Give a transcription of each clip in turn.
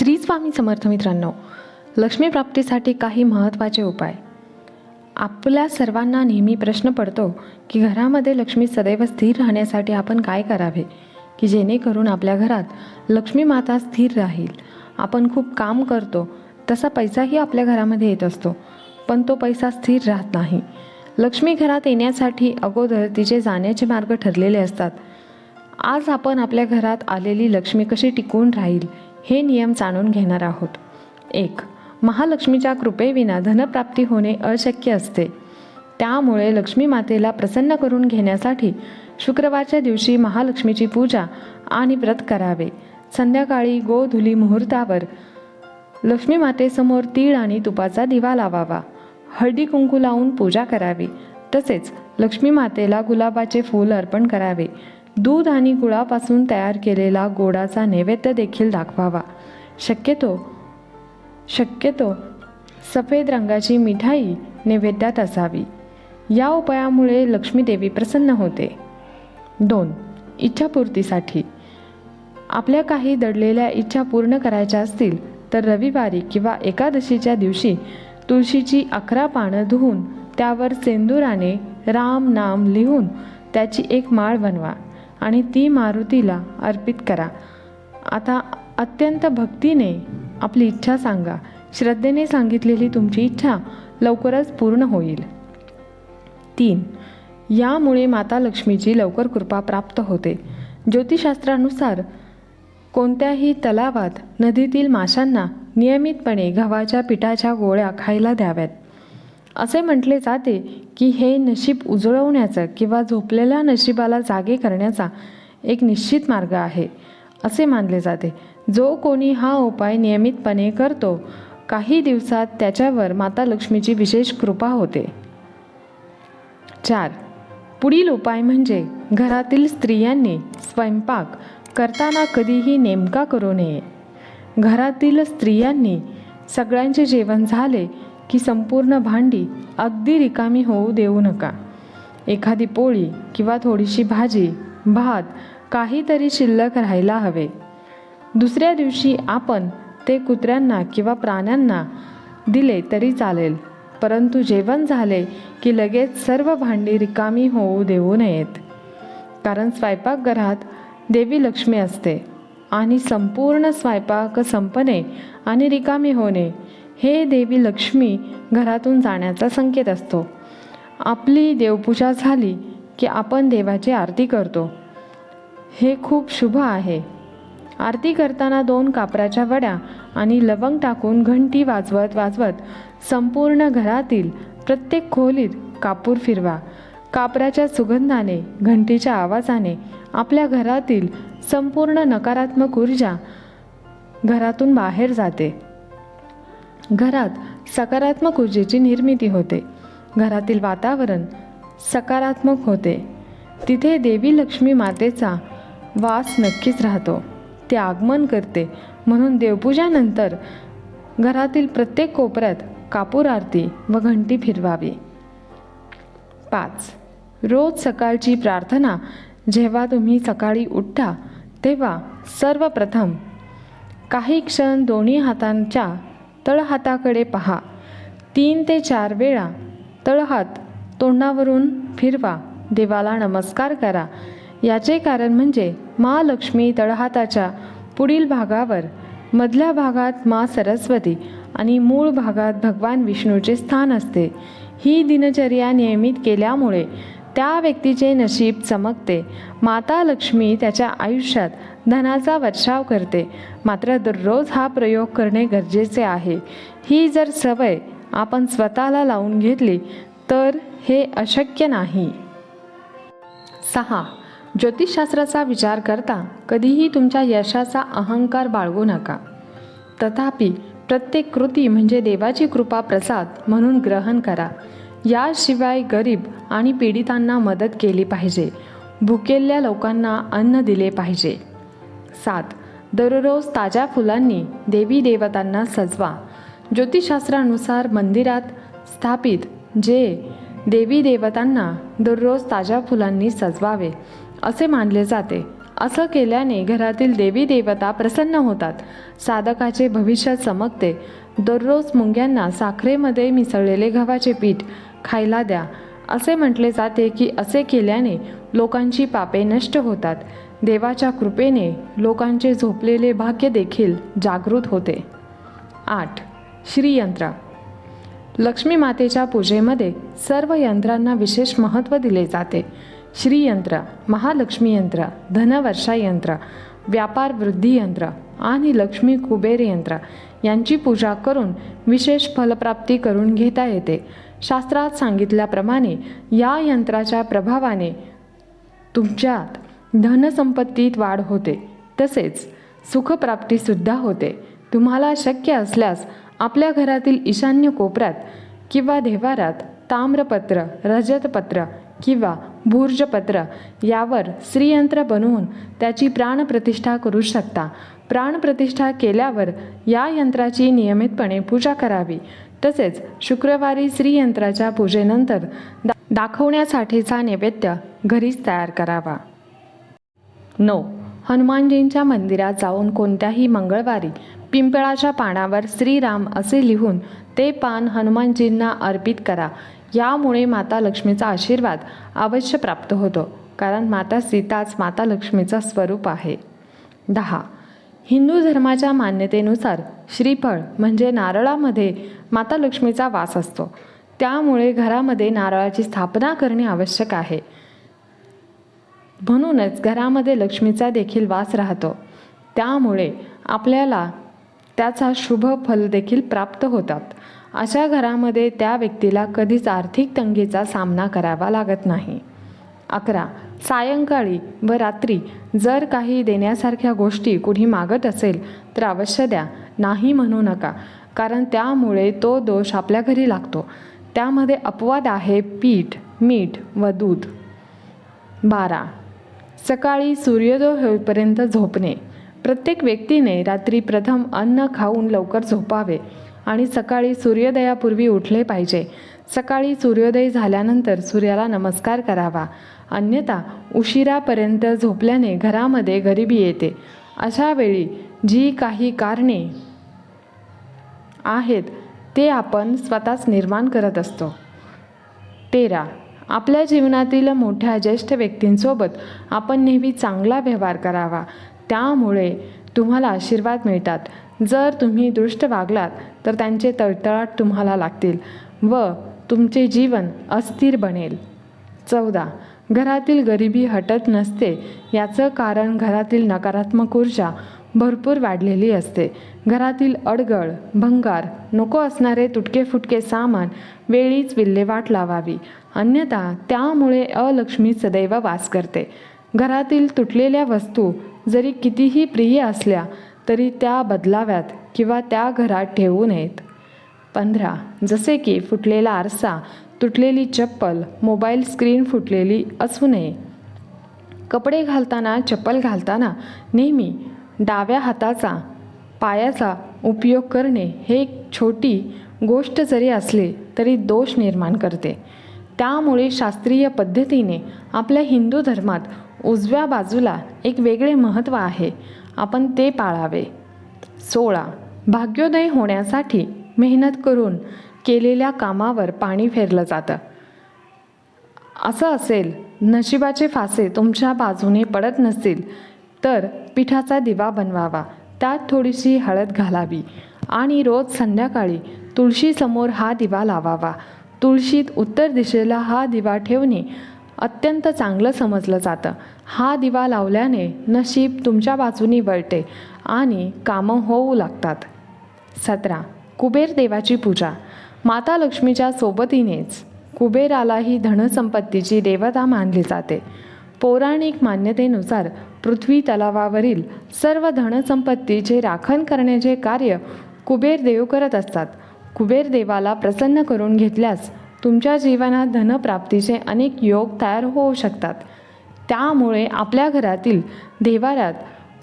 श्री स्वामी समर्थ मित्रांनो लक्ष्मी प्राप्तीसाठी काही महत्त्वाचे उपाय. आपल्या सर्वांना नेहमी प्रश्न पडतो की घरामध्ये लक्ष्मी सदैव स्थिर राहण्यासाठी आपण काय करावे? की जेणेकरून आपल्या घरात लक्ष्मी माता स्थिर राहील. आपण खूप काम करतो तसा पैसाही आपल्या घरामध्ये येत असतो पण तो पैसा स्थिर राहत नाही. लक्ष्मी घरात येण्यासाठी अगोदर तिचे जाण्याचे मार्ग ठरलेले असतात. आज आपण आपल्या घरात आलेली लक्ष्मी कशी टिकून राहील हे नियम जाणून घेणार आहोत. एक महालक्ष्मीच्या कृपेविना धनप्राप्ती होणे अशक्य असते. त्यामुळे लक्ष्मी मातेला प्रसन्न करून घेण्यासाठी शुक्रवारच्या दिवशी महालक्ष्मीची पूजा आणि व्रत करावे. संध्याकाळी गोधुली मुहूर्तावर लक्ष्मी मातेसमोर तीळ आणि तुपाचा दिवा लावावा. हळदी कुंकू लावून पूजा करावी. तसेच लक्ष्मी मातेला गुलाबाचे फूल अर्पण करावे. दूध आणि गुळापासून तयार केलेला गोडाचा नैवेद्य देखील दाखवावा. शक्यतो शक्यतो सफेद रंगाची मिठाई नैवेद्यात असावी. या उपायामुळे लक्ष्मीदेवी प्रसन्न होते. दोन इच्छापूर्तीसाठी. आपल्या काही दडलेल्या इच्छा पूर्ण करायच्या असतील तर रविवारी किंवा एकादशीच्या दिवशी तुळशीची अकरा पानं धुवून त्यावर सेंदुराने राम नाम लिहून त्याची एक माळ बनवा. आणि ती मारुतीला अर्पित करा. आता अत्यंत भक्तीने आपली इच्छा सांगा. श्रद्धेने सांगितलेली तुमची इच्छा लवकरच पूर्ण होईल. तीन. यामुळे माता लक्ष्मीची लवकर कृपा प्राप्त होते. ज्योतिषशास्त्रानुसार कोणत्याही तलावात नदीतील माशांना नियमितपणे गव्हाच्या पिठाच्या गोळ्या खायला द्याव्यात. असे म्हटले जाते की हे नशीब उजळवण्याचं किंवा झोपलेल्या नशिबाला जागे करण्याचा एक निश्चित मार्ग आहे असे मानले जाते. जो कोणी हा उपाय नियमितपणे करतो काही दिवसात त्याच्यावर माता लक्ष्मीची विशेष कृपा होते. चार. पुढील उपाय म्हणजे घरातील स्त्रियांनी स्वयंपाक करताना कधीही नेमका करू नये. घरातील स्त्रियांनी सगळ्यांचे जेवण झाले की संपूर्ण भांडी अगदी रिकामी होऊ देऊ नका. एखादी पोळी किंवा थोडीशी भाजी भात काहीतरी शिल्लक राहायला हवे. दुसऱ्या दिवशी आपण ते कुत्र्यांना किंवा प्राण्यांना दिले तरी चालेल परंतु जेवण झाले की लगेच सर्व भांडी रिकामी होऊ देऊ नयेत. कारण स्वयंपाकघरात देवी लक्ष्मी असते आणि संपूर्ण स्वयंपाक संपणे आणि रिकामी होणे हे देवी लक्ष्मी घरातून जाण्याचा संकेत असतो. आपली देवपूजा झाली की आपण देवाची आरती करतो. हे खूप शुभ आहे. आरती करताना दोन कापराच्या वड्या आणि लवंग टाकून घंटी वाजवत वाजवत संपूर्ण घरातील प्रत्येक खोलीत कापूर फिरवा. कापराच्या सुगंधाने घंटीच्या आवाजाने आपल्या घरातील संपूर्ण नकारात्मक ऊर्जा घरातून बाहेर जाते. घरात सकारात्मक ऊर्जेची निर्मिती होते. घरातील वातावरण सकारात्मक होते. तिथे देवी लक्ष्मी मातेचा वास नक्कीच राहतो. ते आगमन करते. म्हणून देवपूजानंतर घरातील प्रत्येक कोपऱ्यात कापूर आरती व घंटी फिरवावी. पाच. रोज सकाळची प्रार्थना. जेव्हा तुम्ही सकाळी उठता तेव्हा सर्वप्रथम काही क्षण दोन्ही हातांच्या तळहाताकडे पहा. तीन ते चार वेळा तळहात तोंडावरून फिरवा. देवाला नमस्कार करा. याचे कारण म्हणजे महालक्ष्मी तळहाताच्या पुढील भागावर मधल्या भागात मा सरस्वती आणि मूळ भागात भगवान विष्णूचे स्थान असते. ही दिनचर्या नियमित केल्यामुळे त्या व्यक्तीचे नशीब चमकते. माता लक्ष्मी त्याच्या आयुष्यात धनाचा वर्षाव करते. मात्र दररोज हा प्रयोग करणे गरजेचे आहे. ही जर सवय आपण स्वतःला लावून घेतली तर हे अशक्य नाही. सहा. ज्योतिषशास्त्राचा विचार करता कधीही तुमच्या यशाचा अहंकार बाळगू नका. तथापि प्रत्येक कृती म्हणजे देवाची कृपा प्रसाद म्हणून ग्रहण करा. याशिवाय गरीब आणि पीडितांना मदत केली पाहिजे. भुकेल्या लोकांना अन्न दिले पाहिजे. सात. दररोज ताज्या फुलांनी देवी देवतांना सजवा. ज्योतिषशास्त्रानुसार मंदिरात स्थापित जे देवी देवतांना दररोज ताज्या फुलांनी सजवावे असे मानले जाते. असं केल्याने घरातील देवी देवता प्रसन्न होतात. साधकाचे भविष्य चमकते. दररोज मुंग्यांना साखरेमध्ये मिसळलेले गव्हाचे पीठ खायला द्या. असे म्हटले जाते की असे केल्याने लोकांची पापे नष्ट होतात. देवाच्या कृपेने लोकांचे झोपलेले भाग्य देखील जागृत होते. आठ. श्रीयंत्र. लक्ष्मी मातेच्या पूजेमध्ये सर्व यंत्रांना विशेष महत्त्व दिले जाते. श्रीयंत्र महालक्ष्मी यंत्र धनवर्षा यंत्र व्यापार वृद्धी यंत्र आणि लक्ष्मी कुबेर यंत्र यांची पूजा करून विशेष फलप्राप्ती करून घेता येते. शास्त्रात सांगितल्याप्रमाणे या यंत्राच्या प्रभावाने तुमच्यात धनसंपत्तीत वाढ होते. तसेच सुखप्राप्तीसुद्धा होते. तुम्हाला शक्य असल्यास आपल्या घरातील ईशान्य कोपऱ्यात किंवा देवारात ताम्रपत्र रजतपत्र किंवा भूर्जपत्र यावर श्रीयंत्र बनवून त्याची प्राणप्रतिष्ठा करू शकता. प्राणप्रतिष्ठा केल्यावर या यंत्राची नियमितपणे पूजा करावी. तसेच शुक्रवारी श्रीयंत्राच्या पूजेनंतर दा दाखवण्यासाठीचा नैवेद्य घरीच तयार करावा. नो हनुमानजींच्या मंदिरात जाऊन कोणत्याही मंगळवारी पिंपळाच्या पानावर श्रीराम असे लिहून ते पान हनुमानजींना अर्पित करा. यामुळे माता लक्ष्मीचा आशीर्वाद अवश्य प्राप्त होतो कारण माता सीताच माता लक्ष्मीचं स्वरूप आहे. दहा. हिंदू धर्माच्या मान्यतेनुसार श्रीफळ म्हणजे नारळामध्ये माता लक्ष्मीचा वास असतो. त्यामुळे घरामध्ये नारळाची स्थापना करणे आवश्यक आहे. म्हणूनच घरामध्ये लक्ष्मीचा देखील वास राहतो. त्यामुळे आपल्याला त्याचा शुभ फल देखील प्राप्त होतात. अशा घरामध्ये त्या व्यक्तीला कधीच आर्थिक तंगीचा सामना करावा लागत नाही. अकरा. सायंकाळी व रात्री जर काही देण्यासारख्या गोष्टी कुणी मागत असेल तर अवश्य द्या. नाही म्हणू नका कारण त्यामुळे तो दोष आपल्या घरी लागतो. त्यामध्ये अपवाद आहे पीठ मीठ व दूध. बारा. सकाळी सूर्योदय होईपर्यंत झोपणे. प्रत्येक व्यक्तीने रात्री प्रथम अन्न खाऊन लवकर झोपावे आणि सकाळी सूर्योदयापूर्वी उठले पाहिजे. सकाळी सूर्योदय झाल्यानंतर सूर्याला नमस्कार करावा. अन्यथा उशिरापर्यंत झोपल्याने घरामध्ये गरिबी येते. अशा वेळी जी काही कारणे आहेत ते आपण स्वतःच निर्माण करत असतो. तेरा. आपल्या जीवनातील मोठ्या ज्येष्ठ व्यक्तींसोबत आपण नेहमी चांगला व्यवहार करावा. त्यामुळे तुम्हाला आशीर्वाद मिळतात. जर तुम्ही दृष्ट वागलात तर त्यांचे तळतळाट तुम्हाला लागतील. व तुमचे जीवन अस्थिर बनेल. चौदा. घरातील गरिबी हटत नसते याचं कारण घरातील नकारात्मक ऊर्जा भरपूर वाढलेली असते. घरातील अडगळ भंगार नको असणारे तुटके फुटके सामान वेळीच विल्हेवाट लावावी. अन्यथा त्यामुळे अलक्ष्मी सदैव वास करते. घरातील तुटलेल्या वस्तू जरी कितीही प्रिय असल्या तरी त्या बदलाव्यात किंवा त्या घरात ठेवू नयेत. पंधरा. जसे की फुटलेला आरसा तुटलेली चप्पल मोबाईल स्क्रीन फुटलेली असू नये. कपडे घालताना चप्पल घालताना नेहमी डाव्या हाताचा पायाचा उपयोग करणे हे एक छोटी गोष्ट जरी असली तरी दोष निर्माण करते. त्यामुळे शास्त्रीय पद्धतीने आपल्या हिंदू धर्मात उजव्या बाजूला एक वेगळे महत्त्व आहे. आपण ते पाळावे. सोळा. भाग्योदय होण्यासाठी मेहनत करून केलेल्या कामावर पाणी फेरलं जातं. असं असेल नशिबाचे फासे तुमच्या बाजूने पडत नसतील तर पिठाचा दिवा बनवावा. त्यात थोडीशी हळद घालावी आणि रोज संध्याकाळी तुळशीसमोर हा दिवा लावावा. तुळशीत उत्तर दिशेला हा दिवा ठेवणे अत्यंत चांगलं समजलं जातं. हा दिवा लावल्याने नशीब तुमच्या बाजूनी वळते आणि कामं होऊ लागतात. सतरा. कुबेर देवाची पूजा. माता लक्ष्मीच्या सोबतीनेच कुबेरालाही धनसंपत्तीची देवता मानली जाते. पौराणिक मान्यतेनुसार पृथ्वी तलावावरील सर्व धनसंपत्तीचे राखण करण्याचे कार्य कुबेर देव करत असतात. कुबेर देवाला प्रसन्न करून घेतल्यास तुमच्या जीवनात धनप्राप्तीचे अनेक योग तयार होऊ शकतात. त्यामुळे आपल्या घरातील देवाऱ्यात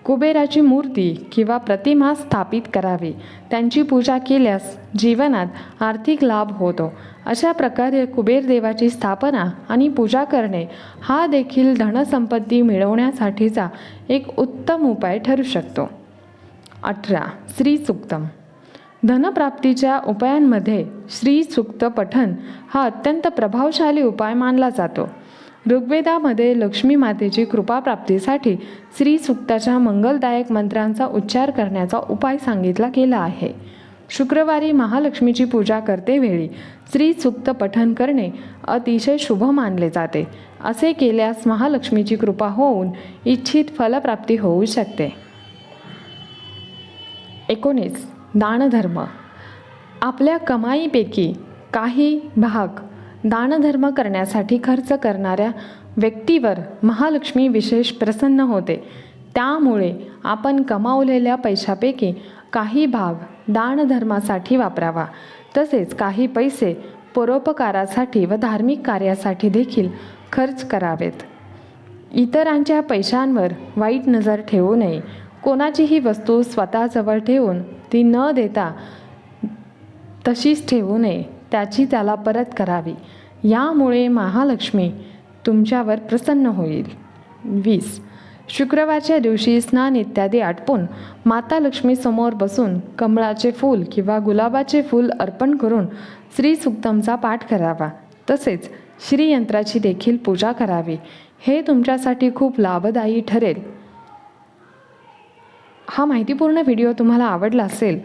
कुबेराची मूर्ती किंवा प्रतिमा स्थापित करावी. त्यांची पूजा केल्यास जीवनात आर्थिक लाभ होतो. अशा प्रकारे कुबेर देवाची स्थापना आणि पूजा करणे हा देखील धनसंपत्ती मिळवण्यासाठीचा एक उत्तम उपाय ठरू शकतो. अठरा. श्री सुक्तम. धनप्राप्तीच्या उपायांमध्ये श्री सुक्त पठन हा अत्यंत प्रभावशाली उपाय मानला जातो. ऋग्वेदामध्ये लक्ष्मी मातेची कृपाप्राप्तीसाठी श्री सुक्ताच्या मंगलदायक मंत्रांचा उच्चार करण्याचा उपाय सांगितला गेला आहे. शुक्रवारी महालक्ष्मीची पूजा करतेवेळी श्री सुक्त पठन करणे अतिशय शुभ मानले जाते. असे केल्यास महालक्ष्मीची कृपा होऊन इच्छित फलप्राप्ती होऊ शकते. एकोणीस. दानधर्म. आपल्या कमाईपैकी काही भाग दानधर्म करण्यासाठी खर्च करणाऱ्या व्यक्तीवर महालक्ष्मी विशेष प्रसन्न होते. त्यामुळे आपण कमावलेल्या पैशापैकी काही भाग दानधर्मासाठी वापरावा. तसेच काही पैसे परोपकारासाठी व धार्मिक कार्यासाठी देखील खर्च करावेत. इतरांच्या पैशांवर वाईट नजर ठेवू नये. कोणाचीही वस्तू स्वतःजवळ ठेवून ती न देता तशीच ठेवू नये. त्याची त्याला परत करावी. यामुळे महालक्ष्मी तुमच्यावर प्रसन्न होईल. वीस. शुक्रवारच्या दिवशी स्नान इत्यादी आटपून माता लक्ष्मीसमोर बसून कमळाचे फूल किंवा गुलाबाचे फूल अर्पण करून श्री सुक्तमचा पाठ करावा. तसेच श्रीयंत्राची देखील पूजा करावी. हे तुमच्यासाठी खूप लाभदायी ठरेल. हा माहितीपूर्ण व्हिडिओ तुम्हाला आवडला असेल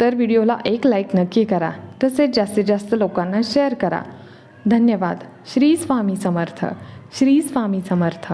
तर व्हिडिओला एक लाईक नक्की करा. तसेच जास्तीत जास्त लोकांना शेअर करा. धन्यवाद. श्री स्वामी समर्थ. श्री स्वामी समर्थ.